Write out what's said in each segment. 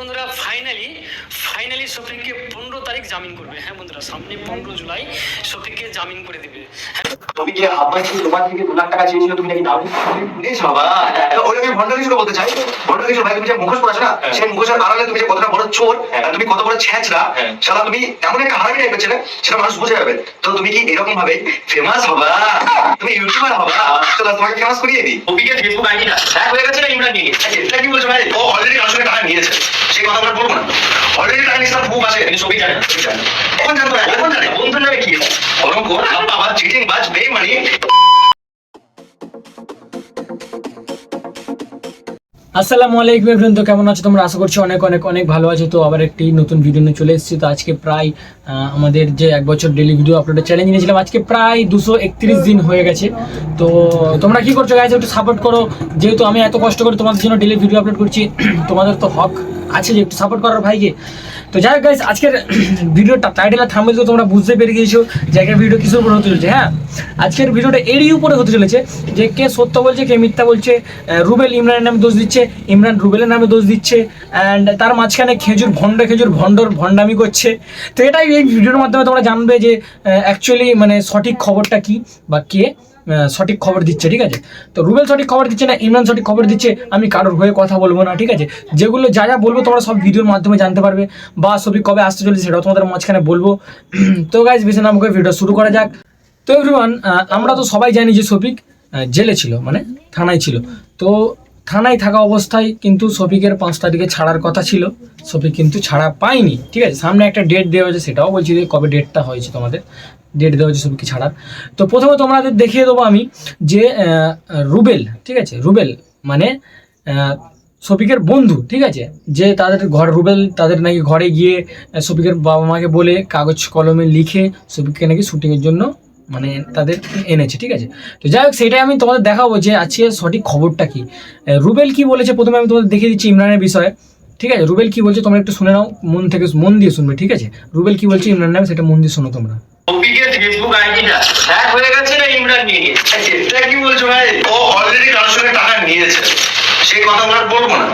বন্ধুরা finally finally শফিককে পনেরো তারিখ জামিন করবে। হ্যাঁ বন্ধুরা সামনে পনেরো জুলাই শফিককে জামিন করে দিবে। তুমি যে আব্বাস তোমার থেকে দু লাখ টাকা চেয়েছিল তুমি নাকি দাও প্লিজ বাবা ওই আমি ভন্ড কিছু বলতে চাই। ভাই তুমি যে মুখোশ পড়াছো না সেই মুখোশের আড়ালে তুমি যে কতটা বড় চোর তুমি কত বড় ছ্যাঁচড়া শালা তুমি এমন একটা হারামি টাইপের ছেলে সেটা মানুষ বুঝে যাবে। তো তুমি কি এরকম ভাবে ফেমাস হবা? তুমি ইউটিউবার হবা? চলো তোমাকে ফেমাস করিয়ে দিই। কপিকে ফেসবুক আইডিটা হ্যাক হয়ে গেছে না ইমরান নিয়ে এটা কি বলছো ভাই? ও অলরেডি কারোর সঙ্গে টাকা নিয়েছে। কথা আমরা বলব না। অলরেডি নিয়েছে বুক আছে, কিন্তু সবই জানে না এখন জানতো এখন জানে, বন্ধুর নামে কি কলঙ্ক আব্বা চিটিং বাজ বেমানি আসসালামু আলাইকুম এভরিওয়ান তো কেমন আছো তোমরা? আশা করছি অনেক অনেক অনেক ভালো আছো। তো আবার একটি নতুন ভিডিও নিয়ে চলে এসেছি। তো আজকে প্রায় আমাদের যে এক বছর ডেলি ভিডিও আপলোডের চ্যালেঞ্জ নিয়েছিলাম, আজকে প্রায় দুশো একত্রিশ দিন হয়ে গেছে। তো তোমরা কি করছ গাইজ একটু সাপোর্ট করো। যেহেতু আমি এত কষ্ট করে তোমাদের জন্য ডেলি ভিডিও আপলোড করছি, তোমাদের তো হক আছে যে একটু সাপোর্ট করার ভাইকে। তো যাই হোক গাইজ আজকের ভিডিওটা টাইটেল আর থামবে তো তোমরা বুঝতে পেরে গিয়েছো যে ভিডিও কিসের উপরে হতে চলেছে হ্যাঁ? আজকের ভিডিওটা এরই উপরে হতে চলেছে যে কে সত্য বলছে, কে মিথ্যা বলছে রুবেল ইমরানের নামে দোষ দিচ্ছে, ইমরান রুবেলের নামে দোষ দিচ্ছে অ্যান্ড তার মাঝখানে খেজুর ভণ্ড, খেজুর ভণ্ডর ভণ্ডামি করছে। তো এটাই এই ভিডিওর মাধ্যমে তোমরা জানবে যে অ্যাকচুয়ালি মানে সঠিক খবরটা কি বা কে। সঠিক খবর দিচ্ছে, ঠিক আছে? তো রুবেল সঠিক খবর দিচ্ছে না, ইমরান সঠিক খবর দিচ্ছে, আমি কারোর হয়ে কথা বলব না, ঠিক আছে? যেগুলো যা যা বলব তোমরা সব ভিডিওর মাধ্যমে জানতে পারবে, বা ছবি কবে আসতে চলেছে সেটাও তোমাদের মাঝখানে বলব। তো গাইজ বেশি নামকে ভিডিও শুরু করা যাক। তো এভরিওয়ান আমরা তো সবাই জানি যে শফিক জেলে ছিল মানে থানায় ছিল। তো থানায় থাকা অবস্থায় কিন্তু শফিকের পাঁচ তারিখে ছাড়ার কথা ছিল, শফিক কিন্তু ছাড়া পায়নি, ঠিক আছে? সামনে একটা ডেট দেওয়া হয়েছে, সেটাও বলছি যে কবে ডেটটা হয়েছে তোমাদের। ডেট দেওয়া হয়েছে শফিককে ছাড়ার। তো প্রথমে তোমাদের দেখিয়ে দেবো আমি যে রুবেল, ঠিক আছে? রুবেল মানে শফিকের বন্ধু, ঠিক আছে? যে তাদের ঘর, রুবেল তাদের নাকি ঘরে গিয়ে শফিকের বাবা মাকে বলে কাগজ কলমে লিখে শফিককে নাকি শুটিংয়ের জন্য মানে তাদের এনেছে, ঠিক আছে? তো যাই হোক, সেটাই আমি তোমাদের দেখাবো যে আজকে সঠিক খবরটা কি। রুবেল কি বলেছে? প্রথমে আমি তোমাদের দেখিয়ে দিচ্ছি ইমরানের বিষয়ে, ঠিক আছে? রুবেল কি বলছে? তোমরা একটু শুনে নাও, মন থেকে, মন দিয়ে শুনবে, ঠিক আছে? রুবেল কি বলছে ইমরান নামে সেটা মন দিয়ে শোনো তোমরা। কপিকে ফেসবুক আইডিটা হ্যাক হয়ে গেছে না ইমরান নিয়ে গেছে? এটা কি বলছো ভাই? ও অলরেডি কারোর সঙ্গে টাকা নিয়েছে। সেই কথা আমরা বলব না।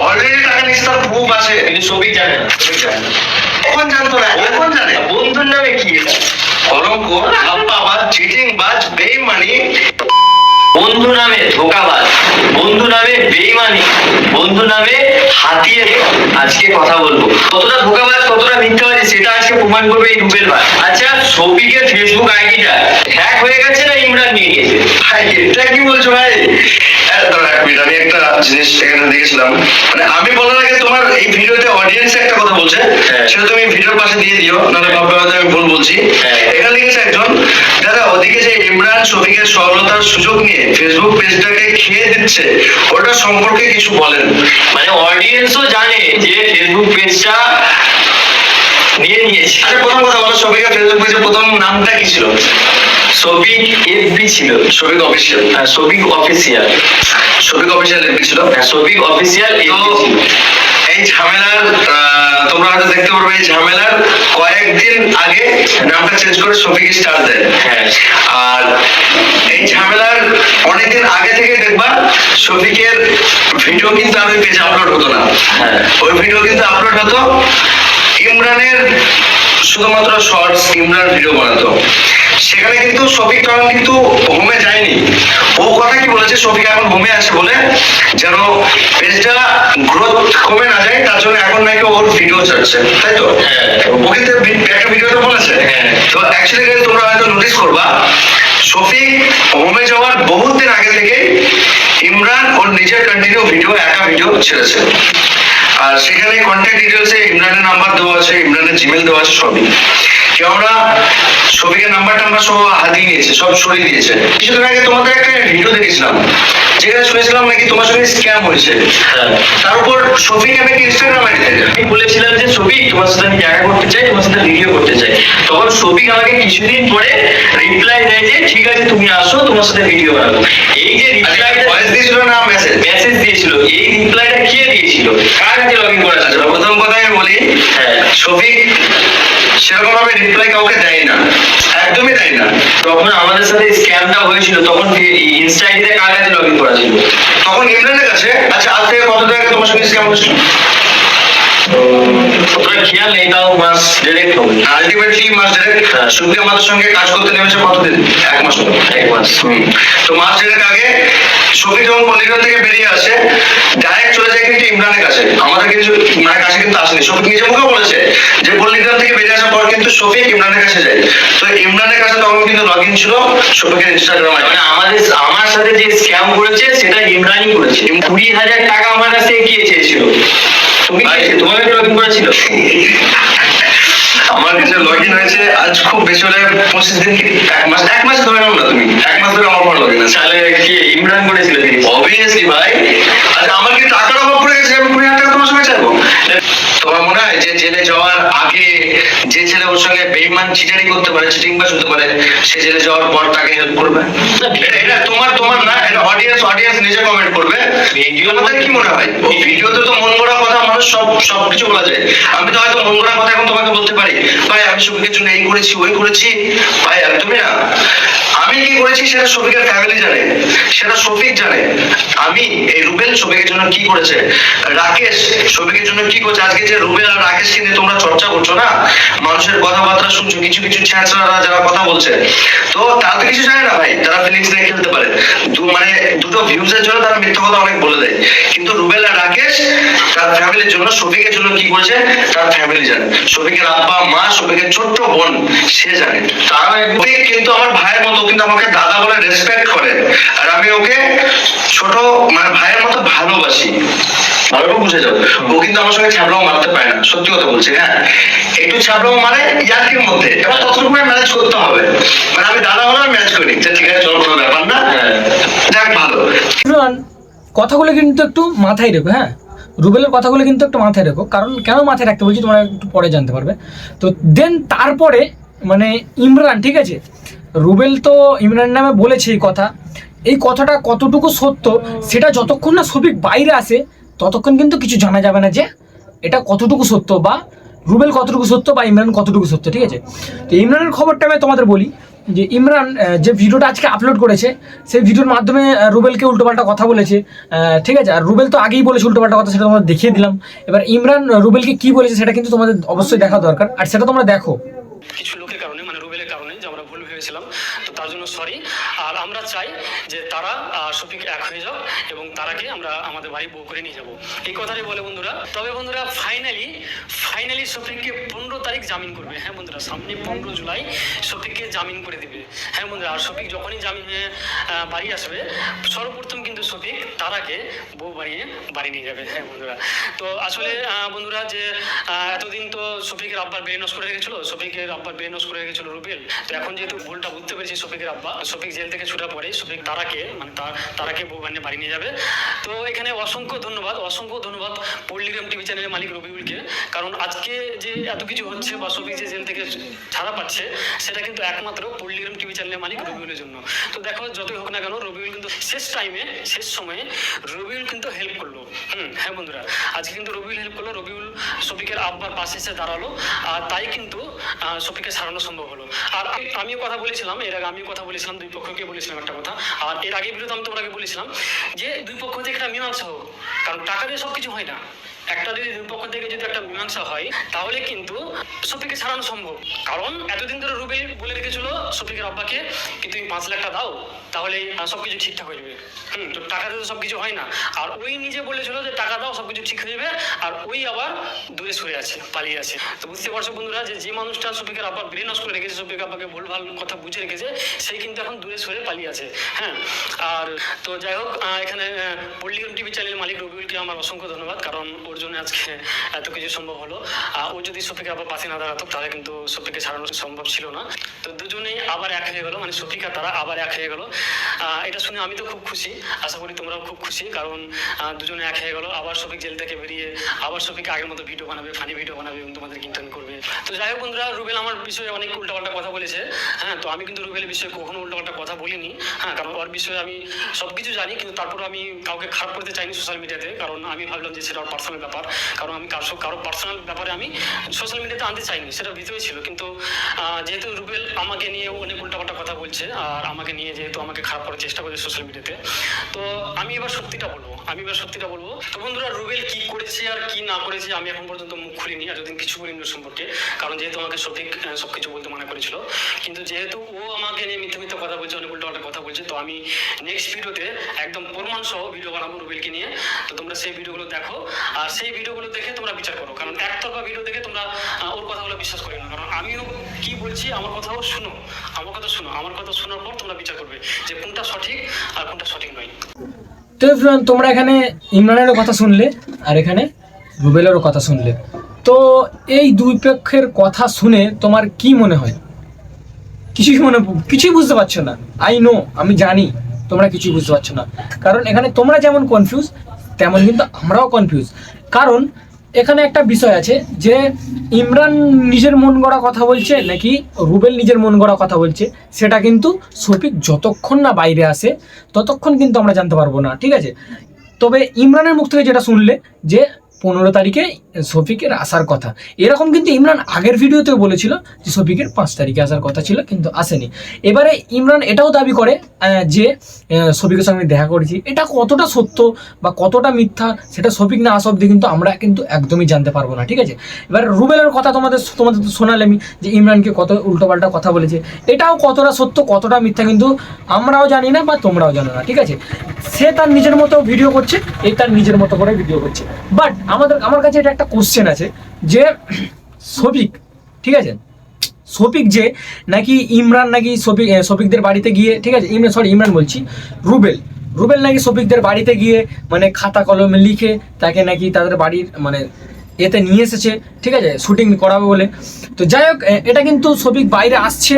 অলরেডি টাকা নিয়েছে তার বুক আছে। কিন্তু ছবি জানে না। এখন জানতো না? এখন জানে? বন্ধুর নামে কি এটা? কলঙ্ক আবার চিটিং বাজ বেমানি বন্ধু নামে ধোকাবাজ বন্ধু নামে বেইমানি বন্ধু নামে হাতিয়ে আজকে কথা বলব। কতটা ধোকাবাজ কতটা মিথ্যাবাজি সেটা আজকে প্রমাণ করবে এই রুবেল ভাই আচ্ছা শফিকের ফেসবুক আইডিটা হ্যাক হয়ে গেছে না ইমরান নিয়ে গেছে ভাই এটা কি বলছো ভাই? মিনিট, আমি একটা জিনিস এখানে দেখেছিলাম। মানে আমি বলার আগে তোমার এই ভিডিওতে অডিয়েন্স একটা কথা বলছে। হ্যাঁ। সেটা তুমি ভিডিওর পাশে দিয়ে দিও নাহলে ভাববে হয়তো আমি ভুল বলছি। হ্যাঁ। এখানে লিখেছে একজন দাদা ওদিকে যে ইমরান শফিকের সরলতার সুযোগ নিয়ে ফেসবুক পেজটাকে খেয়ে দিচ্ছে ওটা সম্পর্কে কিছু বলেন। মানে অডিয়েন্সও জানে যে ফেসবুক পেজটা নিয়ে নিয়েছে। আচ্ছা প্রথম কথা বলো শফিকের ফেসবুক পেজের প্রথম নামটা কি ছিল? শফিক এফবি ছিল। শফিক অফিসিয়াল হ্যাঁ, Shafiq official Shafiq official MP ছিল। হ্যাঁ, শফিক অফিসিয়াল এই ঝামেলার তোমরা হয়তো দেখতে পারবে এই ঝামেলার কয়েকদিন আগে নামটা চেঞ্জ করে শফিক স্টার দেয়। হ্যাঁ। আর এই ঝামেলার অনেকদিন আগে থেকে দেখবা শফিকের ভিডিও কিন্তু আমি পেজে আপলোড হতো না। হ্যাঁ। ওই ভিডিও কিন্তু আপলোড হতো ইমরানের শুধুমাত্র শর্টস ইমরান ভিডিও বানাতো। সেখানে কিন্তু শফিক তখন কিন্তু হোমে যায়নি। ও কথা কি বলেছে? শফিক এখন হোমে আসে বলে যেন পেজটা গ্রোথ কমে না যায় তার জন্য এখন নাকি ওর ভিডিও ছাড়ছে তাই তো? হ্যাঁ। ও কিন্তু ভি- একটা ভিডিওতে বলেছে। হ্যাঁ। তো অ্যাকচুয়ালি তোমরা হয়তো নোটিস করবা শফিক হোমে যাওয়ার বহুত দিন আগে থেকে ইমরান ওর নিজের কন্টিনিউ ভিডিও একা ভিডিও ছেড়েছে। আর সেখানে কন্ট্যাক্ট ডিটেলসে ইমরানের নাম্বার দেওয়া আছে ইমরানের জিমেল দেওয়া আছে সবই। কেননা শফিকের নাম্বার টাম্বার সব হাতিয়ে নিয়েছে সব সরিয়ে দিয়েছে। কিছুদিন আগে তোমাদের একটা ভিডিও দেখেছিলাম যেখানে শুনেছিলাম নাকি তোমার সঙ্গে স্ক্যাম হয়েছে। হ্যাঁ। তার উপর শফিক নাকি ইনস্টাগ্রাম আইডি থেকে? আমি বলেছিলাম যে শফিক তোমার সাথে আমি দেখা করতে চাই তোমার সাথে ভিডিও করতে চাই। তখন শফিক আমাকে কিছুদিন পরে রিপ্লাই দেয় যে ঠিক আছে তুমি আসো তোমার সাথে ভিডিও বানাবো। এই যে রিপ্লাইটা ভয়েস দিয়েছিল না মেসেজ মেসেজ দিয়েছিল। এই রিপ্লাইটা কে দিয়েছিল? কার কাছে লগ ইন করা ছিল প্রথম কথা আমি বলি হ্যাঁ। শফিক সেরকম ভাবে রিপ্লাই কাউকে দেয় না। একদমই দেয় না। তখন আমাদের সাথে স্ক্যামটা হয়েছিল তখন ইনস্টা আইডিতে কার কাছে লগ ইন করা ছিল? তখন ইমরানের কাছে আচ্ছা আজ থেকে কত টাকা তোমার সঙ্গে স্ক্যাম হয়েছিল খেয়াল নেই তাও মাস দেড়েক হবে। আলটিমেটলি মাস দেড়েক সুফি আমাদের সঙ্গে কাজ করতে নেমেছে কতদিন? এক মাস এক মাস। তো মাস দেড়েক আগে শফিক যখন পল্লিগ্রাম থেকে বেরিয়ে আসে ডাইরেক্ট চলে যায় কিন্তু ইমরানের কাছে। আমাদের কিছু মানে কাছে কিন্তু আসেনি। শফিক নিজে মুখে বলেছে যে পল্লিগ্রাম থেকে বেরিয়ে আসার পর কিন্তু শফিক ইমরানের কাছে যায়। তো ইমরানের কাছে তখন কিন্তু লগ ইন ছিল শফিকের ইনস্টাগ্রাম মানে আমাদের আমার সাথে যে স্ক্যাম করেছে সেটা ইমরানই করেছে। কুড়ি হাজার টাকা আমার কাছ থেকে কে চেয়েছিল? তুমি লগ ইন করেছিল? আমার কাছে লগ ইন হয়েছে আজ খুব বেশি হলে পঁচিশ দিন কি এক মাস এক মাস ধরে নাও না তুমি। এক মাস ধরে আমার লগ ইন আছে। তাহলে কি ইমরান করেছিল অবভিয়াসলি ভাই। আচ্ছা আমার কি টাকার অভাব পড়ে গেছে আমি কুড়ি হাজার টাকা তোমার সঙ্গে চাইব। তোমার মনে হয় যে জেলে যাওয়ার আগে যে ছেলে ওর সঙ্গে বেইমান চিটারি করতে পারে চিটিং বাস হতে পারে সে জেলে যাওয়ার পর তাকে হেল্প করবে? এটা তোমার তোমার না এটা অডিয়েন্স অডিয়েন্স নিজে কমেন্ট করবে। ভিডিও তোমাদের কি মনে হয়? ও ভিডিওতে তো মন গড়া কথা মানুষ সব সব বলা যায়। আমি তো হয়তো মন গড়া কথা এখন তোমাকে বলতে পারি। ভাই আমি সবিকের জন্য এই করেছি ওই করেছি। ভাই একদমই না। আমি কি করেছি সেটা শফিকের ফ্যামিলি জানে। সেটা শফিক জানে। আমি এই রুবেল শফিকের জন্য কি করেছে? রাকেশ শফিকের জন্য কি করছে? আজকে যে রুবেল আর রাকেশকে নিয়ে তোমরা চর্চা করছ না? মানুষের কথাবার্তা শুনছো কিছু কিছু ছ্যাঁচড়ারা যারা কথা বলছে। তো তারা তো কিছু জানে না ভাই তারা ফিলিংস নিয়ে খেলতে পারে। মানে দুটো ভিউজের জন্য তারা মিথ্যা কথা অনেক বলে দেয়। কিন্তু রুবেল আর রাকেশ তার ফ্যামিলির জন্য শফিকের জন্য কি করেছে? তার ফ্যামিলি জানে। শফিকের আব্বা মা শফিকের ছোট্ট বোন সে জানে। তারা কিন্তু আমার ভাইয়ের মতো কিন্তু আমাকে দাদা বলে রেসপেক্ট করে। আর আমি ওকে ছোট মানে ভাইয়ের মতো ভালোবাসি। ভালো বুঝে যাও। ও কিন্তু আমার সঙ্গে ছ্যাবলাও মারতে পারে না। সত্যি কথা বলছি হ্যাঁ? একটু ছ্যাবলাও মারে ইয়ার্কির মধ্যে। এবার ততটুকু ম্যানেজ করতে হবে? মানে আমি দাদা হলে ম্যানেজ করি ঠিক আছে চল কোনো ব্যাপার না। হ্যাঁ। যাক ভালো। কথাগুলো কিন্তু একটু মাথায় রেখো হ্যাঁ? রুবেলের কথাগুলো কিন্তু একটু মাথায় রেখো, কারণ কেন মাথায় রাখতে বলছি তোমরা একটু পরে জানতে পারবে। তো দেন তারপরে মানে ইমরান, ঠিক আছে? রুবেল তো ইমরান নামে বলেছে এই কথা। এই কথাটা কতটুকু সত্য, সেটা যতক্ষণ না সবিক বাইরে আসে, ততক্ষণ কিন্তু কিছু জানা যাবে না যে এটা কতটুকু সত্য বা রুবেল কতটুকু সত্য বা ইমরান কতটুকু সত্য, ঠিক আছে? তো ইমরানের খবরটা আমি তোমাদের বলি। যে ইমরান যে ভিডিওটা আজকে আপলোড করেছে, সেই ভিডিওর মাধ্যমে রুবেলকে উল্টোপাল্টা কথা বলেছে। ঠিক আছে? আর রুবেল তো আগেই বলেছে উল্টোপাল্টা কথা, সেটা তোমাদের দেখিয়ে দিলাম। এবার ইমরান রুবেলকে কি বলেছে, সেটা কিন্তু তোমাদের অবশ্যই দেখা দরকার। আর সেটা তোমরা দেখো। কিছু লোকের কারণে মানে রুবেলের কারণে, যে আমরা ভুল ভেবেছিলাম, তো তার জন্য সরি আর আমরা চাই যে তারা শফিক এক হয়ে যাও এবং তারাকে আমরা আমাদের বাড়ি বউ করে নিয়ে যাব। এই কথাটাই বলে বন্ধুরা। তবে বন্ধুরা ফাইনালি ফাইনালি শফিককে পনেরো তারিখ জামিন করবে। হ্যাঁ বন্ধুরা, সামনে পনেরো জুলাই শফিককে জামিন করে দিবে। হ্যাঁ বন্ধুরা, আর শফিক যখনই জামিন বাড়ি আসবে, সর্বপ্রথম কিন্তু শফিক তারাকে বউ বাড়িয়ে বাড়ি নিয়ে যাবে। হ্যাঁ বন্ধুরা। তো আসলে বন্ধুরা যে এতদিন তো শফিকের আব্বার ব্রেন নষ্ট করে রেখেছিল শফিকের আব্বার ব্রেন নষ্ট করে রেখেছিল রুবেল। তো এখন যেহেতু ভুলটা বুঝতে পেরেছি শফিকের আব্বা শফিক জেল থেকে ছুটা পড়ে শফিক তারাকে মানে তারাকে বানিয়ে বাড়ি নিয়ে যাবে। তো এখানে অসংখ্য ধন্যবাদ অসংখ্য ধন্যবাদ পল্লিগ্রাম টিভি চ্যানেলের মালিক রবিউলকে। কারণ আজকে যে এত কিছু হচ্ছে বা শফিক যে জেল থেকে ছাড়া পাচ্ছে, সেটা কিন্তু একমাত্র পল্লিগ্রাম টিভি চ্যানেলের মালিক রবিউলের জন্য। তো দেখো, যতই হোক না কেন, রবিউল কিন্তু শেষ টাইমে শেষ সময়ে রবিউল কিন্তু হেল্প করল। হুম হ্যাঁ বন্ধুরা, আজকে কিন্তু রবিউল হেল্প করল, রবিউল শফিকের আব্বার পাশে এসে দাঁড়াল। আর তাই কিন্তু শফিককে সারানো সম্ভব হলো। আর আমি- আমিও কথা বলেছিলাম, এর আগে আমিও কথা বলেছিলাম, দুই পক্ষকে বলেছিলাম একটা কথা। আর এর আগে বিরুদ্ধে আমি তোমাকে বলেছিলাম যে, দুই পক্ষ থেকে একটা মীমাংসা হোক, কারণ টাকা দিয়ে সব কিছু হয় না। একটা যদি দুই পক্ষ থেকে যদি একটা মীমাংসা হয়, তাহলে কিন্তু শফিককে ছাড়ানো সম্ভব। কারণ এতদিন ধরে রুবেল বলে রেখেছিল শফিকের আব্বাকে কি তুমি পাঁচ লাখ টাকা দাও, তাহলে সব কিছু ঠিকঠাক হয়ে যাবে। হুম, তো টাকা দিয়ে তো সব কিছু হয় না। আর ওই নিজে বলেছিল যে, টাকা দাও সব কিছু ঠিক হয়ে যাবে। আর ওই আবার দূরে সরে আছে, পালিয়ে আছে। তো বুঝতে পারছ বন্ধুরা যে যে মানুষটা শফিকের আব্বা ব্রেন নষ্ট করে রেখেছে শফিকের আব্বাকে ভুল ভালো কথা বুঝে রেখেছে সেই কিন্তু এখন দূরে সরে পালিয়ে আছে। হ্যাঁ আর তো যাই হোক এখানে পল্লিগ্রাম টিভি চ্যানেলের মালিক রবিউলকে আমার অসংখ্য ধন্যবাদ, কারণ ওর জন্য আজকে এত কিছু সম্ভব হলো। ও যদি সফিকে আবার পাশে না দাঁড়াতো, তাহলে কিন্তু সফিকে ছাড়ানো সম্ভব ছিল না। তো দুজনেই আবার এক হয়ে গেলো মানে সফিকা তারা আবার এক হয়ে গেলো। এটা শুনে আমি তো খুব খুশি, আশা করি তোমরাও খুব খুশি, কারণ দুজনে এক হয়ে গেলো। আবার সফিক জেল থেকে বেরিয়ে আবার শফিক আগের মতো ভিডিও বানাবে ফানি ভিডিও বানাবে এবং তোমাদের ইন্টার্ন করবে। তো যাই হোক বন্ধুরা, রুবেল আমার বিষয়ে অনেক উল্টাপাল্টা কথা বলেছে। হ্যাঁ তো আমি কিন্তু রুবেলের বিষয়ে কখনো উল্টাপাল্টা কথা বলিনি। হ্যাঁ কারণ ওর বিষয়ে আমি সব কিছু জানি, কিন্তু তারপর আমি কাউকে খারাপ করতে চাইনি সোশ্যাল মিডিয়াতে কারণ আমি ভাবলাম যে সেটা ওর পার্সোনাল ব্যাপার। কারণ আমি কারও কারও পার্সোনাল ব্যাপারে আমি সোশ্যাল মিডিয়াতে আনতে চাইনি, সেটা ভিতরে ছিল। কিন্তু যেহেতু রুবেল আমাকে নিয়ে অনেক উল্টাপাল্টা কথা বলছে, আর আমাকে নিয়ে যেহেতু আমাকে খারাপ করার চেষ্টা করছে সোশ্যাল মিডিয়াতে তো আমি এবার সত্যিটা বলব। আমি এবার সত্যিটা বলব। তো বন্ধুরা, রুবেল কি করেছে আর কি না করেছে আমি এখন পর্যন্ত মুখ খুলিনি, এতদিন কিছু বলিনি সম্পর্কে। কারণ যেহেতু আমাকে সঠিক সবকিছু বলতে মানা করেছিল। কিন্তু যেহেতু ও আমাকে নিয়ে মিথ্যে মিথ্যে কথা বলছে, অনেক উল্টো কথা বলছে, তো আমি নেক্সট ভিডিওতে একদম প্রমাণ সহ ভিডিও বানাবো রুবেলকে নিয়ে। তো তোমরা সেই ভিডিওগুলো দেখো, আর সেই ভিডিওগুলো দেখে তোমরা বিচার করো। কারণ একতরফা ভিডিও দেখে তোমরা ওর কথাগুলো বিশ্বাস করো না। কারণ আমিও কি বলছি, আমার কথাও শুনো, আমার কথা শোনো, আমার কথা শোনার পর তোমরা বিচার করবে যে কোনটা সঠিক আর কোনটা সঠিক নয়। তো তোমরা এখানে ইমরানেরও কথা শুনলে আর এখানে রুবেলেরও কথা শুনলে। তো এই দুই পক্ষের কথা শুনে তোমার কি মনে হয়? কিছুই মনে, কিছুই বুঝতে পারছ না। আই নো আমি জানি, তোমরা কিছুই বুঝতে পারছ না। কারণ এখানে তোমরা যেমন কনফিউজ তেমন কিন্তু আমরাও কনফিউজ কারণ এখানে একটা বিষয় আছে যে ইমরান নিজের মন গড়া কথা বলছে নাকি রুবেল নিজের মন গড়া কথা বলছে, সেটা কিন্তু শফিক যতক্ষণ না বাইরে আসে, ততক্ষণ কিন্তু আমরা জানতে পারব না, ঠিক আছে? তবে ইমরানের মুখ থেকে যেটা শুনলে যে পনেরো তারিখে শফিকের আসার কথা। এরকম কিন্তু ইমরান আগের ভিডিওতেও বলেছিল যে শফিকের পাঁচ তারিখে আসার কথা ছিল, কিন্তু আসেনি। এবারে ইমরান এটাও দাবি করে যে শফিকের সঙ্গে দেখা করেছি। এটা কতটা সত্য বা কতটা মিথ্যা, সেটা শফিক না আসা অব্দি কিন্তু আমরা কিন্তু একদমই জানতে পারব না, ঠিক আছে? এবার রুবেলের কথা তোমাদের তোমাদের তো শোনালামই যে ইমরানকে কত উল্টোপাল্টা কথা বলেছে। এটাও কতটা সত্য, কতটা মিথ্যা কিন্তু আমরাও জানি না বা তোমরাও জানো না, ঠিক আছে? সে তার নিজের মতো ভিডিও করছে এই তার নিজের মতো করে ভিডিও করছে। বাট আমাদের, আমার কাছে এটা একটা কোশ্চেন আছে যে শফিক ঠিক আছে? শফিক যে নাকি ইমরান নাকি শফিক শফিকদের বাড়িতে গিয়ে, ঠিক আছে? ইমরান সরি ইমরান বলছি। রুবেল রুবেল নাকি শফিকদের বাড়িতে গিয়ে মানে খাতা কলমে লিখে তাকে নাকি তাদের বাড়ির মানে এতে নিয়ে এসেছে, ঠিক আছে? শুটিং করাবে বলে। তো যাই হোক এটা কিন্তু শফিক বাইরে আসছে।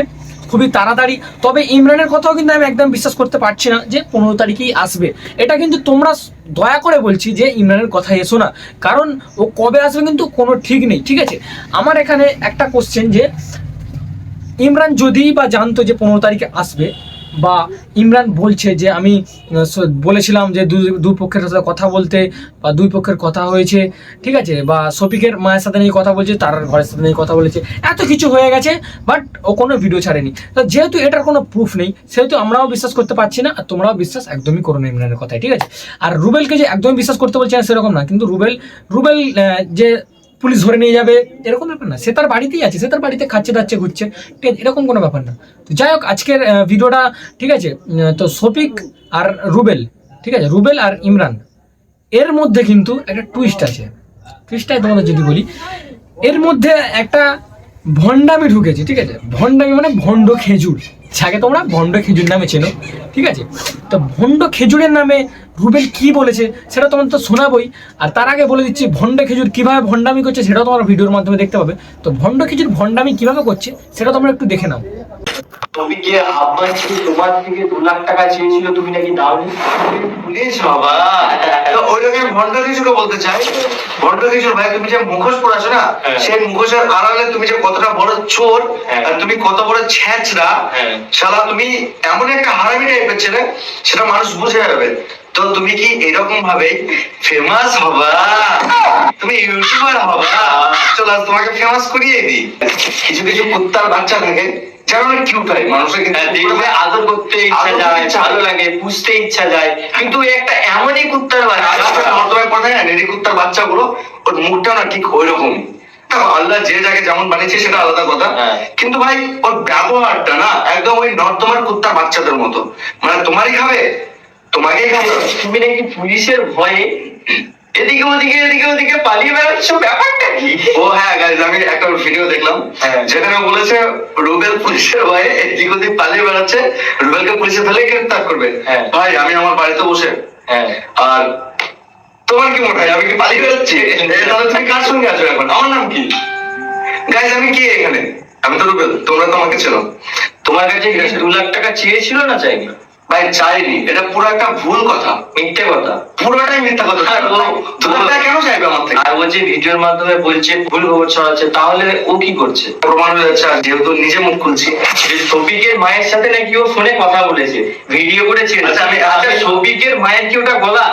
খুবই তাড়াতাড়ি। তবে ইমরানের কথাও কিন্তু আমি একদম বিশ্বাস করতে পারছি না যে পনেরো তারিখেই আসবে। এটা কিন্তু তোমরা দয়া করে বলছি যে ইমরানের কথা এসো না। কারণ ও কবে আসবে কিন্তু কোনো ঠিক নেই, ঠিক আছে? আমার এখানে একটা কোশ্চেন যে, ইমরান যদি বা জানতো যে পনেরো তারিখে আসবে বা ইমরান বলছে যে আমি বলেছিলাম যে দুই দুই পক্ষের সাথে কথা বলতে বা দুই পক্ষের কথা হয়েছে, ঠিক আছে? বা শফিকের মায়ের সাথে নিয়ে কথা বলছে, তার ঘরের সাথে নিয়ে কথা বলেছে, এত কিছু হয়ে গেছে বাট ও কোনো ভিডিও ছাড়েনি। তো যেহেতু এটার কোনো প্রুফ নেই, সেহেতু আমরাও বিশ্বাস করতে পারছি না, আর তোমরাও বিশ্বাস একদমই করো না ইমরানের কথায়, ঠিক আছে? আর রুবেলকে যে একদমই বিশ্বাস করতে বলছে না সেরকম না, কিন্তু রুবেল রুবেল যে পুলিশ ধরে নিয়ে যাবে। এরকম ব্যাপার না। সে তার বাড়িতেই আছে, সে তার বাড়িতে খাচ্ছে দাচ্ছে ঘুরছে। ঠিক আছে, এরকম কোনো ব্যাপার না। তো যাই হোক, আজকের ভিডিওটা, ঠিক আছে তো শফিক আর রুবেল, ঠিক আছে, রুবেল আর ইমরান। এর মধ্যে কিন্তু একটা টুইস্ট আছে। টুইস্টটাই তোমাদের যদি বলি, এর মধ্যে একটা ভণ্ডামি ঢুকেছে, ঠিক আছে। ভণ্ডামি মানে ভণ্ড খেজুর। যাকে তোমরা ভণ্ড খেজুর নামে চেনো, ঠিক আছে। তো ভণ্ড খেজুরের নামে রুবেল কি বলেছে সেটা তোমার তো শোনাবই। আর তার আগে বলে দিচ্ছি ভণ্ড খেজুর কীভাবে ভণ্ডামি করছে সেটাও তোমার ভিডিওর মাধ্যমে দেখতে পাবে। তো ভণ্ড খেজুর ভণ্ডামি কীভাবে করছে সেটা তোমরা একটু দেখে নাও। তুমি কি আব্বা থেকে তোমার থেকে দু লাখ টাকা চেয়েছিল তুমি নাকি দাওনি? পুলিশ বাবা। ওই রকম ভণ্ড কিছুকে বলতে চাই। ভণ্ড কিছুর ভাই তুমি যে মুখোশ পড়াছো না হ্যাঁ। সেই মুখোশের আড়ালে তুমি যে কতটা বড় চোর হ্যাঁ। আর তুমি কত বড় ছ্যাঁচড়া হ্যাঁ। শালা তুমি এমন একটা হারামি টাইপের ছেলে সেটা মানুষ বুঝে যাবে তো তুমি কি এরকম ভাবে ফেমাস হবা? তুমি ইউটিউবার হবা? চলো আজ তোমাকে ফেমাস করিয়ে দিই। কিছু কিছু কুত্তার বাচ্চা থাকে যারা অনেক কিউট হয় মানুষের হ্যাঁ, আদর করতে ইচ্ছা যায় ভালো লাগে বুঝতে ইচ্ছা যায়। কিন্তু একটা এমনই কুত্তার বাচ্চা। নর্দমায় পড়ে না নেড়ি কুত্তার বাচ্চাগুলো ওর মুখটা না ঠিক ওই রকমই আল্লাহ যে যাকে যেমন বানিয়েছে সেটা আলাদা কথা। হ্যাঁ। কিন্তু ভাই ওর ব্যবহারটা না একদম ওই নর্দমার কুত্তার বাচ্চাদের মতো। মানে তোমারই খাবে তোমাকেই খাবে তুমি নাকি পুলিশের ভয়ে এদিকে ওদিকে এদিকে ওদিকে পালিয়ে বেড়াচ্ছ? ব্যাপারটা কি? ও হ্যাঁ গাইজ আমি একটা ভিডিও দেখলাম হ্যাঁ। যেখানে বলেছে রুবেল পুলিশের ভয়ে এদিক ওদিক পালিয়ে বেড়াচ্ছে রুবেলকে পুলিশে ফেলে গ্রেফতার করবে। হ্যাঁ। ভাই আমি আমার বাড়িতে বসে। হ্যাঁ। আর তোমার কি মনে হয় আমি কি পালিয়ে বেরোচ্ছি এ, তাহলে তুমি কার সঙ্গে আছো এখন? আমার নাম কি? গাইজ আমি কি এখানে? আমি তো রুবেল তোমরা তো আমাকে চেনো। তোমার কাছে দু লাখ টাকা চেয়েছিল না চাইনি? ভাই চাইনি। এটা পুরো একটা ভুল কথা মিথ্যে কথা। পুরোটাই মিথ্যা কথা আর ও- দু কেন চাইবে আমার থেকে? আর যে ভিডিওর মাধ্যমে বলছে ভুল খবর ছড়াচ্ছে তাহলে ও কি করছে? প্রমাণ হয়ে যাচ্ছে আর যেহেতু নিজে মুখ খুলছি। যে শফিকের মায়ের সাথে নাকি ও ফোনে কথা বলেছে ভিডিও করে ছেড়েছে আচ্ছা, আমি- আচ্ছা শফিকের মায়ের কি ওটা গলা?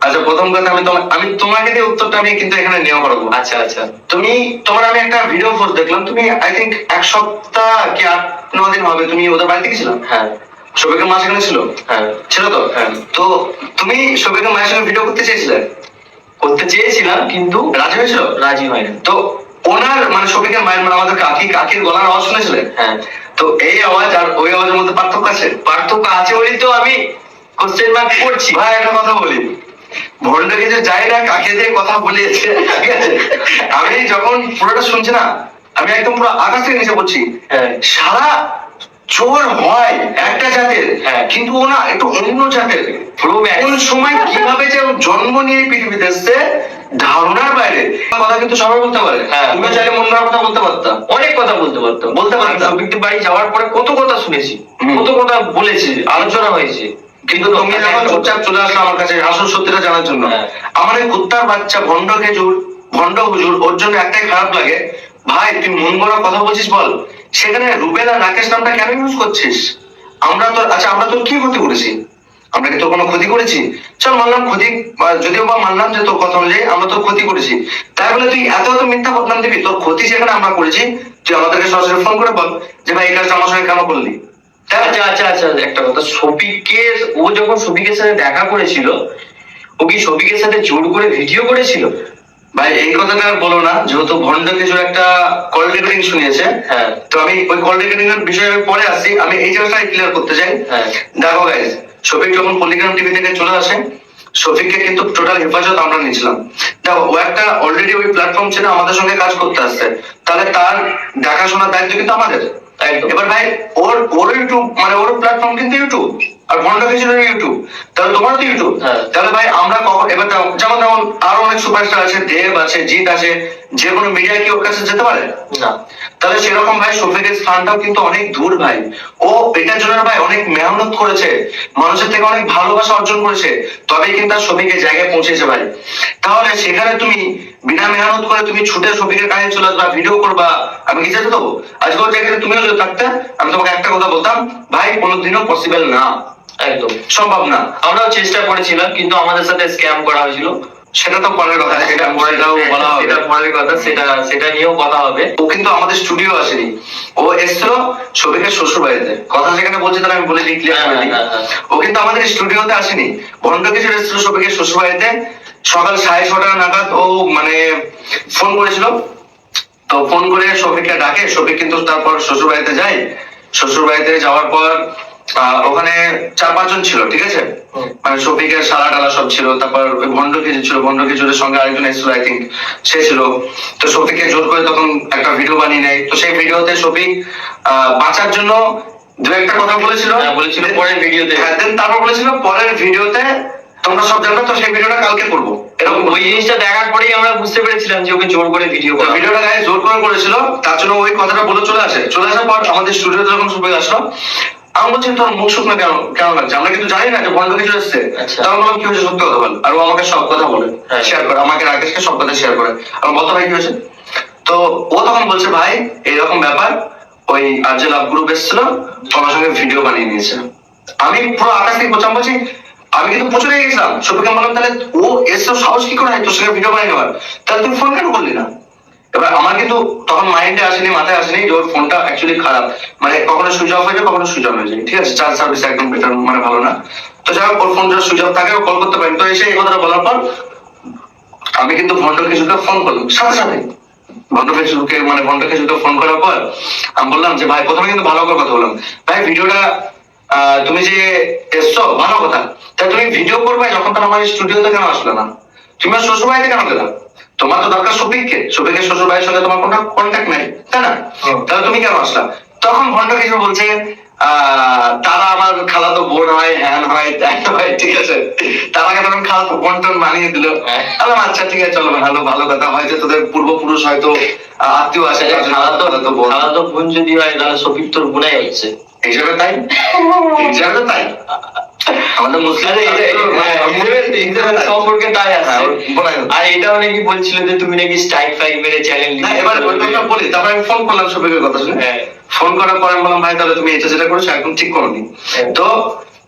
আচ্ছা প্রথম কথা আমি তোমার আমি তোমাকে দিয়ে উত্তরটা আমি কিন্তু এখানে নেওয়া পারব আচ্ছা আচ্ছা। তুমি তোমার আমি একটা ভিডিও পোস্ট দেখলাম তুমি আই থিঙ্ক এক সপ্তাহ কি আট ন দিন হবে তুমি ওদের বাড়িতে গেছিলাম হ্যাঁ। শফিকের মা সেখানে ছিল? হ্যাঁ। ছিল তো? হ্যাঁ। তো তুমি শফিকের মায়ের সঙ্গে ভিডিও করতে চেয়েছিলে? করতে চেয়েছিলাম কিন্তু রাজি হয়েছিল? রাজি হয়নি। তো ওনার মানে শফিকের মায়ের মানে আমাদের কাকি কাকির গলার আওয়াজ শুনেছিলেন হ্যাঁ। তো এই আওয়াজ আর ওই আওয়াজের মধ্যে পার্থক্য আছে? পার্থক্য আছে বলেই তো আমি কোশ্চেন মার্ক করছি। ভাই একটা কথা বলি। ভন্ড কিছু যাই না কাকে দিয়ে কথা বলিয়েছে ঠিক আছে? আমি যখন পুরোটা শুনছি না আমি একদম পুরো আকাশ থেকে নিচে বলছি হ্যাঁ। সারা চোর হয় একটা জাতের। হ্যাঁ। কিন্তু ও না একটু অন্য জাতের। কোন সময় কীভাবে যে জন্ম নিয়ে পৃথিবীতে এসছে ধারণার বাইরে। কথা কিন্তু সবাই বলতে পারে। হ্যাঁ। তুমি চাইলে মনের কথা বলতে পারতাম অনেক কথা বলতে পারতাম বলতে পারতাম। সবিকদের বাড়ি যাওয়ার পরে কত কথা শুনেছি কত কথা বলেছি আলোচনা হয়েছে। কিন্তু তুমি যখন চুপচাপ চলে আসলো আমার কাছে আসল সত্যিটা জানার জন্য। হ্যাঁ। আমার এই কুত্তার বাচ্চা ভন্ড খেজুর ভন্ড হুজুর ওর জন্য একটাই খারাপ লাগে। ভাই তুই মন গড়া কথা বলছিস বল। সেখানে রুবেল আর রাকেশ নামটা কেন ইউজ করছিস? আমরা তো আচ্ছা আমরা তোর কি ক্ষতি করেছি? আমরা কি তোর কোনো ক্ষতি করেছি? চল মানলাম ক্ষতি যদিও বা মানলাম যে তোর কথা অনুযায়ী আমরা তোর ক্ষতি করেছি। তাই বলে তুই এত এত মিথ্যা বদনাম দিবি? তোর ক্ষতি যেখানে আমরা করেছি, তুই আমাদেরকে সরাসরি ফোন করে বল যে, ভাই, এই আমার সঙ্গে কেন না? আচ্ছা আচ্ছা আচ্ছা একটা কথা। শফিকের ও যখন শফিকের সাথে দেখা করেছিল, ও কি শফিকের সাথে জোর করে ভিডিও করেছিল? ভাই এই কথাটা আর বলো না যেহেতু ভন্ড কিছু একটা কল রেকর্ডিং শুনিয়েছে হ্যাঁ। তো আমি ওই কল রেকর্ডিং এর বিষয়ে আমি পরে আসছি আমি এই জায়গাটা ক্লিয়ার করতে চাই। হ্যাঁ। দেখো গাইজ শফিক যখন পলিগ্রাম টিভি থেকে চলে আসে শফিককে কিন্তু টোটাল হেফাজত আমরা নিয়েছিলাম। দেখো ও একটা অলরেডি ওই প্ল্যাটফর্ম ছেড়ে আমাদের সঙ্গে কাজ করতে আসছে। তাহলে তার দেখাশোনার দায়িত্ব কিন্তু আমাদের। এবার ভাই ওর ওর ইউটিউব মানে ওর প্ল্যাটফর্ম কিন্তু ইউটিউব আর ভন্ড কিছুর ইউটিউব তাহলে তোমারও তো ইউটিউব হ্যাঁ। তাহলে ভাই আমরা কখন এবার যেমন যেমন আরও অনেক সুপারস্টার আছে দেব আছে জিৎ আছে যে কোনো মিডিয়া কি ওর কাছে যেতে পারে? না। তাহলে সেরকম ভাই শফিকের স্থানটাও কিন্তু অনেক দূর ভাই। ও এটার জন্য ভাই অনেক মেহনত করেছে মানুষের থেকে অনেক ভালোবাসা অর্জন করেছে তবেই কিন্তু আর শফিকের জায়গায় পৌঁছেছে ভাই। তাহলে সেখানে তুমি বিনা মেহনত করে তুমি ছুটে শফিকের কাছে চলে আসবা ভিডিও করবা আমি কি যেতে দেবো? আজকে ওর জায়গায় তুমিও যদি থাকতে আমি তোমাকে একটা কথা বলতাম ভাই কোনোদিনও পসিবল না। একদম। সম্ভব না। আমরাও চেষ্টা করেছিলাম কিন্তু আমাদের সাথে স্ক্যাম করা হয়েছিল। সেটা তো পরের কথা। সেটা পরেটাও বলা হবে। সেটা পরের কথা। সেটা সেটা নিয়েও কথা হবে। ও কিন্তু আমাদের স্টুডিও আসেনি। ও এসেছিল শফিকের শ্বশুর বাড়িতে কথা যেখানে বলছি তাহলে আমি বলে দিই ক্লিয়ার করে দিই। হ্যাঁ, হ্যাঁ, ও কিন্তু আমাদের স্টুডিওতে আসেনি। ভন্ড কিছু এসেছিল শফিকের শ্বশুর বাড়িতে সকাল সাড়ে ছটা নাগাদ ও মানে ফোন করেছিল। তো ফোন করে শফিককে ডাকে। শফিক কিন্তু তারপর শ্বশুর বাড়িতে যায়। শ্বশুর বাড়িতে যাওয়ার পর ওখানে চার পাঁচজন ছিল ঠিক আছে। মানে শফিকের সালা টালা সব ছিল তারপর ভন্ড কিছু ছিল ভন্ড কিছুরের সঙ্গে আরেকজন এসেছিল আই থিঙ্ক সে ছিল। তো শফিককে জোর করে তখন একটা ভিডিও বানিয়ে নেয়। তো সেই ভিডিওতে শফিক বাঁচার জন্য দু একটা কথা বলেছিল। হ্যাঁ, বলেছিল পরের ভিডিওতে। হ্যাঁ তারপর বলেছিল পরের ভিডিওতে তোমরা সব জানবে তো সেই ভিডিওটা কালকে করব। এরকম ওই জিনিসটা দেখার পরেই আমরা বুঝতে পেরেছিলাম যে ওকে জোর করে ভিডিও করা। ভিডিওটা গায়ে জোর করে করেছিল তার জন্য ওই কথাটা বলে চলে আসে। চলে আসার পর আমাদের স্টুডিওতে যখন সুযোগ আসলো আমি বলছি তোর মুখ শুকনো কেন? কেন লাগছে? আমরা কিন্তু জানি না যে বন্ধ কিছু এসছে আচ্ছা। তখন বললাম কি হয়েছে সত্যি কথা বল। আর ও আমাকে সব কথা বলে হ্যাঁ। শেয়ার করে আমাকে রাকেশকে সব কথা শেয়ার করে। বলতো ভাই কি হয়েছে? তো ও তখন বলছে ভাই এইরকম ব্যাপার ওই আর যে লাভ গ্রুপ এসেছিল সবার সঙ্গে ভিডিও বানিয়ে নিয়েছে। আমি পুরো আকাশ থেকে বোঝাম বলছি আমি কিন্তু প্রচুর গেছিলাম। সবাইকে বললাম তাহলে ও এসে সাহস কি করে? তোর সঙ্গে ভিডিও বানিয়ে নেওয়ার। তাহলে তুমি ফোন কেন করলি না? এবার আমার কিন্তু তখন মাইন্ডে আসেনি, মাথায় আসেনি যে ওর ফোনটা অ্যাকচুয়ালি খারাপ। মানে কখনো সুইচ অফ হয়ে যায় কখনো সুইচ অন হয়ে যায় ঠিক আছে চার্জ সার্ভিস একদম বেটার মানে ভালো না। তো যাই হোক, ওর ফোন যদি সুইচ অফ থাকে কল করতে পারেন তো এসে এই কথাটা বলার পর আমি কিন্তু ভন্ড কিছুকে ফোন করলাম। সাথে সাথে। ভন্ড কিছুকে মানে ভন্ড কিছুকে ফোন করার পর আমি বললাম যে, ভাই, প্রথমে কিন্তু ভালো করে কথা বললাম। ভাই, ভিডিওটা তুমি যে এসছো, ভালো কথা। তা তুমি ভিডিও করবে যখন তার আমার স্টুডিওতে কেন আসলে না? তুমি আর শ্বশুর বাড়িতে কেন গেলা? তোমার তো দরকার শফিককে শফিকের শ্বশুর বাড়ির সঙ্গে তোমার কোনো কন্ট্যাক্ট নাই তাই না? তাহলে তুমি কেন আসলা? তখন ভন্ড কিছু বলছে তারা আমার খালাতো বোন হয় হ্যান হয় ত্যান হয় ঠিক আছে? তারাকে তখন খালাতো বোন টোন বানিয়ে দিল। হ্যাঁ। আলাম আচ্ছা ঠিক আছে চলো ভালো ভালো কথা। হয়তো তোদের পূর্বপুরুষ হয়তো আত্মীয় আছে খালাতো খালাতো বোন। যদি হয় তাহলে শফিক তোর বোনাই হচ্ছে। হিসাবে তাই? হিসাবে তাই? আমাদের এটা- হ্যাঁ, হিসেবে- হিসেবে সম্পর্কে তাই আছে হ্যাঁ, ওর বোনাই হচ্ছে। আর এটাও নাকি বলছিল যে তুমি নাকি স্ট্রাইক ফাইক মেরে চ্যানেল এবার বলি তারপরে আমি ফোন করলাম শফিকের কথা শুনে হ্যাঁ। ফোন করার পরে আমি বললাম ভাই তাহলে তুমি এটা যেটা করেছ একদম ঠিক করনি হ্যাঁ। তো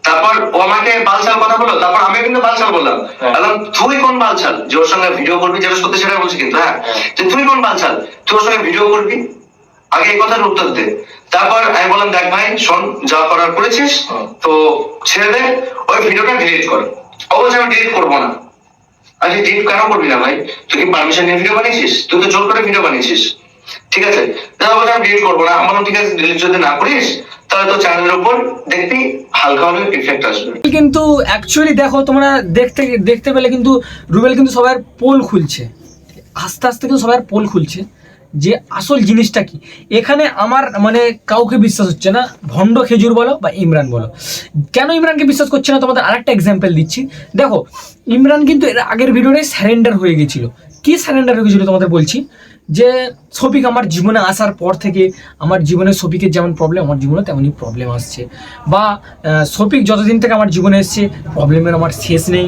তারপর ও আমাকে বালছাল কথা বলল তারপর আমি কিন্তু বালছাল বললাম হ্যাঁ। বললাম তুই কোন বালছাল যে ওর সঙ্গে ভিডিও করবি যেটা সত্যি সেটা বলছি কিন্তু হ্যাঁ হ্যাঁ। তুই কোন বালছাল তুই ওর সঙ্গে ভিডিও করবি আগে এই কথার উত্তর দে। তারপর আমি বললাম দেখ ভাই শোন যা করার করেছিস তো ছেড়ে দে ওই ভিডিওটা ডিলিট কর। অবশ্যই আমি ডিলিট করব না। আরে ডিলিট কেন করবি না ভাই? তুই কি পারমিশন নিয়ে ভিডিও বানিয়েছিস? তুই তো জোর করে ভিডিও বানিয়েছিস। ঠিক আছে? তাহলে বলছে আমি ডিলিট করব না। আমার ঠিক আছে ডিলিট যদি না করিস তাহলে তো চ্যানেলের উপর দেখবি হালকা হলেও ইফেক্ট আসবে। কিন্তু অ্যাকচুয়ালি দেখো তোমরা দেখতে দেখতে পেলে কিন্তু রুবেল কিন্তু সবার পোল খুলছে। আস্তে আস্তে কিন্তু সবার পোল খুলছে। যে আসল জিনিসটা কি? এখানে আমার মানে কাউকে বিশ্বাস হচ্ছে না। ভণ্ড খেজুর বলো বা ইমরান বলো। কেন ইমরানকে বিশ্বাস করছে না? তোমাদের আরেকটা এক্সাম্পল দিচ্ছি। দেখো, ইমরান কিন্তু এর আগের ভিডিওটাই স্যারেন্ডার হয়ে গেছিল। কি স্যারেন্ডার হয়ে গেছিল তোমাদের বলছি? যে শফিক আমার জীবনে আসার পর থেকে আমার জীবনে শফিকের যেমন প্রবলেম আমার জীবনে তেমনই প্রবলেম আসছে। বা শফিক যতদিন থেকে আমার জীবনে এসছে প্রবলেমের আমার শেষ নেই।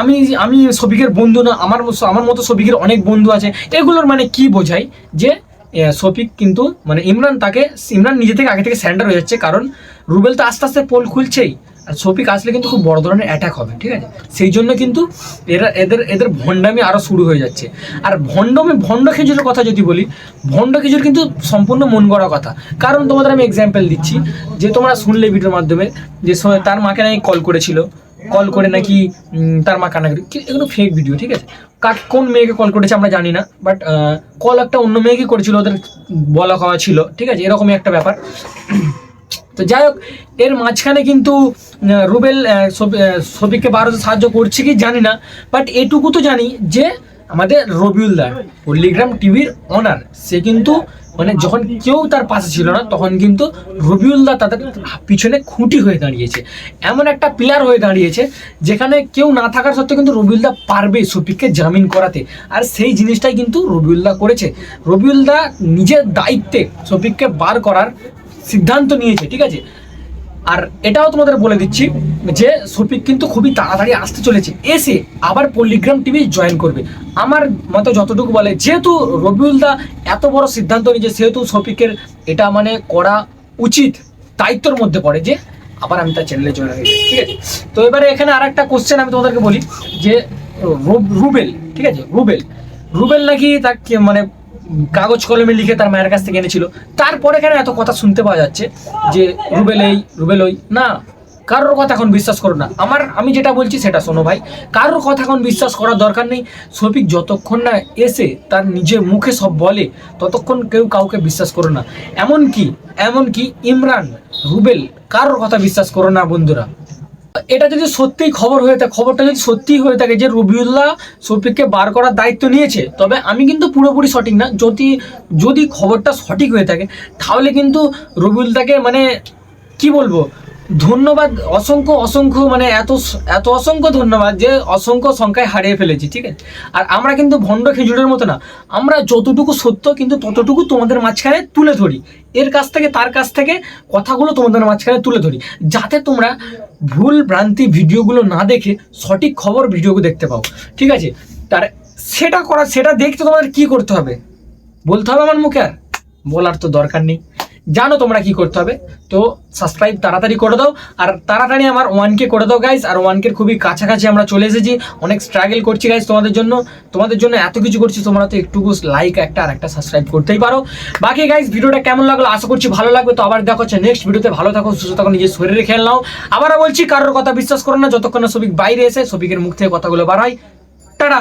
আমি আমি শফিকের বন্ধু না, আমার আমার মতো শফিকের অনেক বন্ধু আছে। এগুলোর মানে কি বোঝায়? যে শফিক কিন্তু মানে ইমরান তাকে, ইমরান নিজে থেকে আগে থেকে স্যান্ডার হয়ে যাচ্ছে। কারণ রুবেল তো আস্তে আস্তে পোল খুলছেই। আর শফিক আসলে কিন্তু খুব বড় ধরনের অ্যাটাক হবে, ঠিক আছে? সেই জন্য কিন্তু এরা, এদের এদের ভণ্ডামি আরও শুরু হয়ে যাচ্ছে। আর ভণ্ডমে, ভণ্ড খেজুরের কথা যদি বলি, ভণ্ড খেজুর কিন্তু সম্পূর্ণ মন গড়া কথা। কারণ তোমাদের আমি এক্সাম্পল দিচ্ছি, যে তোমরা শুনলে ভিডিওর মাধ্যমে, যে তার মাকে নাকি কল করেছিল। কল করে নাকি তার মা কান্নাকাটি এগুলো ফেক ভিডিও ঠিক আছে? কাক, কোন মেয়েকে কল করেছে আমরা জানি না বাট কল একটা অন্য মেয়েকে করেছিল, ওদের বলা খাওয়া ছিল, ঠিক আছে? এরকমই একটা ব্যাপার। তো যাই হোক, এর মাঝখানে কিন্তু রুবেল সবিককে বারোতে সাহায্য করছে কি জানি না বাট এটুকু তো জানি যে আমাদের রবিউল দা, পল্লিগ্রাম টিভির অনার সে কিন্তু মানে যখন কেউ তার পাশে ছিল না, তখন কিন্তু রবিউল্লাহ তাদের পিছনে খুঁটি হয়ে দাঁড়িয়েছে। এমন একটা প্লেয়ার হয়ে দাঁড়িয়েছে, যেখানে কেউ না থাকার সত্ত্বেও কিন্তু রবিউল্লাহ পারবে শফিককে জামিন করাতে। আর সেই জিনিসটাই কিন্তু রবিউল্লাহ করেছে। রবিউল্লাহ নিজের দায়িত্বে শফিককে বার করার সিদ্ধান্ত নিয়েছে, ঠিক আছে? আর এটাও তোমাদের বলে দিচ্ছি যে শফিক কিন্তু খুবই তাড়াতাড়ি আসতে চলেছে। এসে আবার পল্লিগ্রাম টিভি জয়েন করবে। আমার মতে যতটুকু বলে, যেহেতু রবিউল দা এত বড় সিদ্ধান্ত নিয়েছে, সেহেতু শফিকের এটা মানে করা উচিত। দায়িত্বর মধ্যে পড়ে যে আবার আমি তার চ্যানেলে জয়েন হয়ে ঠিক আছে? তো এবারে এখানে আর একটা কোশ্চেন আমি তোমাদেরকে বলি, যে রুবেল, ঠিক আছে? রুবেল। রুবেল নাকি তাকে মানে কাগজ কলমে লিখে তার মায়ের কাছ থেকে এনেছিল। তারপরে কেন এত কথা শুনতে পাওয়া যাচ্ছে যে, রুবেল এই, রুবেল ওই। না, কারোর কথা এখন বিশ্বাস করো না। আমার, আমি যেটা বলছি সেটা শোনো ভাই। কারোর কথা এখন বিশ্বাস করার দরকার নেই। শফিক যতক্ষণ না এসে তার নিজের মুখে সব বলে, ততক্ষণ কেউ কাউকে বিশ্বাস করো না। এমন কি এমন কি ইমরান, রুবেল, কারোর কথা বিশ্বাস করো না বন্ধুরা। এটা যদি সত্যিই খবর হয়ে থাকে, খবরটা যদি সত্যিই হয়ে থাকে যে রবিউল্লাহ শফিককে বার করার দায়িত্ব নিয়েছে, তবে আমি কিন্তু পুরোপুরি সঠিক না। যদি যদি খবরটা সঠিক হয়ে থাকে, তাহলে কিন্তু রবিউল্লাহকে মানে কি বলব ধন্যবাদ, অসংখ্য অসংখ্য মানে এত এত অসংখ্য ধন্যবাদ যে অসংখ্য সংখ্যায় হারিয়ে ফেলেছি, ঠিক আছে? আর আমরা কিন্তু ভণ্ড খেজুরের মতো না। আমরা যতটুকু সত্য কিন্তু ততটুকু তোমাদের মাঝখানে তুলে ধরি। এর কাছ থেকে, তার কাছ থেকে কথাগুলো তোমাদের মাঝখানে তুলে ধরি। যাতে তোমরা ভুল ভ্রান্তি ভিডিওগুলো না দেখে সঠিক খবর ভিডিওগুলো দেখতে পাও, ঠিক আছে? তার সেটা করা সেটা দেখতে তোমাদের কি করতে হবে? বলতে হবে আমার মুখে আর? বলার তো দরকার নেই। জানো তোমরা কি করতে হবে? তো সাবস্ক্রাইব তাড়াতাড়ি করে দাও। আর তাড়াতাড়ি আমার ওয়ান কে করে দাও গাইজ আর ওয়ান কের খুবই কাছাকাছি আমরা চলে এসেছি। অনেক স্ট্রাগল করছি গাইজ তোমাদের জন্য। তোমাদের জন্য এত কিছু করছি, তোমরা তো একটুকু লাইক একটা আর একটা সাবস্ক্রাইব করতেই পারো। বাকি গাইজ ভিডিওটা কেমন লাগল? আশা করছি ভালো লাগবে। তো আবার দেখো হচ্ছে নেক্সট ভিডিওতে। ভালো থাকো, সুস্থ থাকো, নিজের শরীরে খেয়াল নাও। আবারও বলছি, কারোর কথা বিশ্বাস করো না। যতক্ষণ না সবিক বাইরে এসে সবিকের মুখ থেকে কথাগুলো বাড়াই টাটা!